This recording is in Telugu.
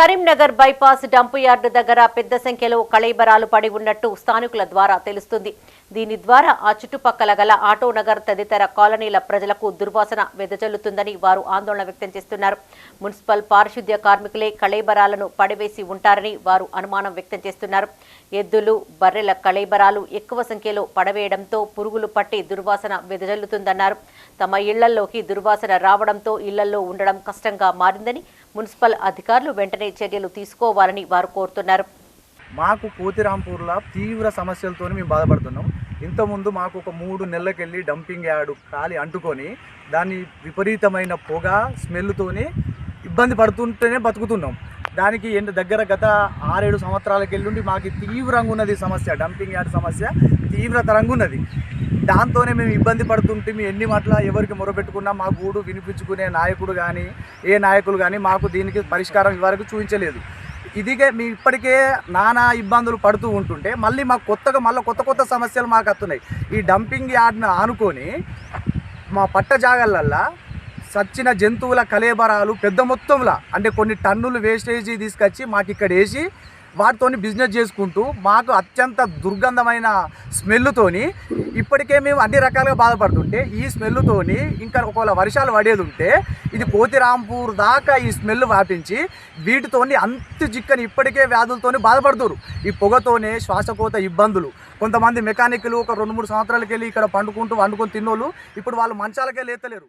కరీంనగర్ బైపాస్ డంపు యార్డు దగ్గర పెద్ద సంఖ్యలో కళేబరాలు పడి ఉన్నట్టు స్థానికుల ద్వారా తెలుస్తుంది. దీని ద్వారా ఆ చుట్టుపక్కల గల ఆటో నగర్ తదితర కాలనీల ప్రజలకు దుర్వాసన వెదజల్లుతుందని వారు ఆందోళన వ్యక్తం చేస్తున్నారు. మున్సిపల్ పారిశుద్ధ్య కార్మికులే కళేబరాలను పడివేసి ఉంటారని వారు అనుమానం వ్యక్తం చేస్తున్నారు. ఎద్దులు బర్రెల కళేబరాలు ఎక్కువ సంఖ్యలో పడవేయడంతో పురుగులు పట్టి దుర్వాసన వెదజల్లుతుందన్నారు. తమ ఇళ్ళలోకి దుర్వాసన రావడంతో ఇళ్ళలో ఉండడం కష్టంగా మారిందని మున్సిపల్ అధికారులు వెంటనే చర్యలు తీసుకోవాలని వారు కోరుతున్నారు. మాకు కోతిరాంపూర్లో తీవ్ర సమస్యలతో మేము బాధపడుతున్నాం. ఇంతకుముందు మాకు ఒక మూడు నెలలకెళ్ళి డంపింగ్ యార్డు ఖాళీ అంటుకొని దాన్ని విపరీతమైన పొగ స్మెల్తోని ఇబ్బంది పడుతుంటేనే బతుకుతున్నాం. దానికి ఎండ దగ్గర గత ఆరేడు సంవత్సరాలకెళ్ళుండి మాకు తీవ్రంగా ఉన్నది సమస్య డంపింగ్ యార్డ్ సమస్య తీవ్రతరంగా ఉన్నది దాంతోనే మేము ఇబ్బంది పడుతుంటే మేము ఎన్ని మాటల ఎవరికి మొరబెట్టుకున్నా మా గూడు వినిపించుకునే నాయకుడు కానీ ఏ నాయకులు కానీ మాకు దీనికి పరిష్కారం ఇవరకు చూపించలేదు. ఇదిగే మీ ఇప్పటికే నానా ఇబ్బందులు పడుతూ ఉంటుంటే మళ్ళీ మాకు కొత్తగా మళ్ళీ కొత్త కొత్త సమస్యలు మాకు వస్తున్నాయి. ఈ డంపింగ్ యార్డ్ను ఆనుకొని మా పట్ట జాగాలల్లా సచ్చిన జంతువుల కలేబరాలు పెద్ద మొత్తంలో అంటే కొన్ని టన్నులు వేస్టేజీ తీసుకొచ్చి మాకు ఇక్కడ వేసి వాటితోని బిజినెస్ చేసుకుంటూ మాకు అత్యంత దుర్గంధమైన స్మెల్తోని ఇప్పటికే మేము అన్ని రకాలుగా బాధపడుతుంటే ఈ స్మెల్తోని ఇంకా ఒకవేళ వర్షాలు పడేది ఉంటే ఇది కోతిరాంపూర్ దాకా ఈ స్మెల్ వ్యాపించి వీటితోని అంత చిక్కని ఇప్పటికే వ్యాధులతోని బాధపడుతురు. ఈ పొగతోనే శ్వాసకోత ఇబ్బందులు. కొంతమంది మెకానిక్లు ఒక రెండు మూడు సంవత్సరాలకి వెళ్ళి ఇక్కడ పండుకుంటూ వండుకొని తిన్నోళ్ళు ఇప్పుడు వాళ్ళు మంచాలకే లేతలేరు.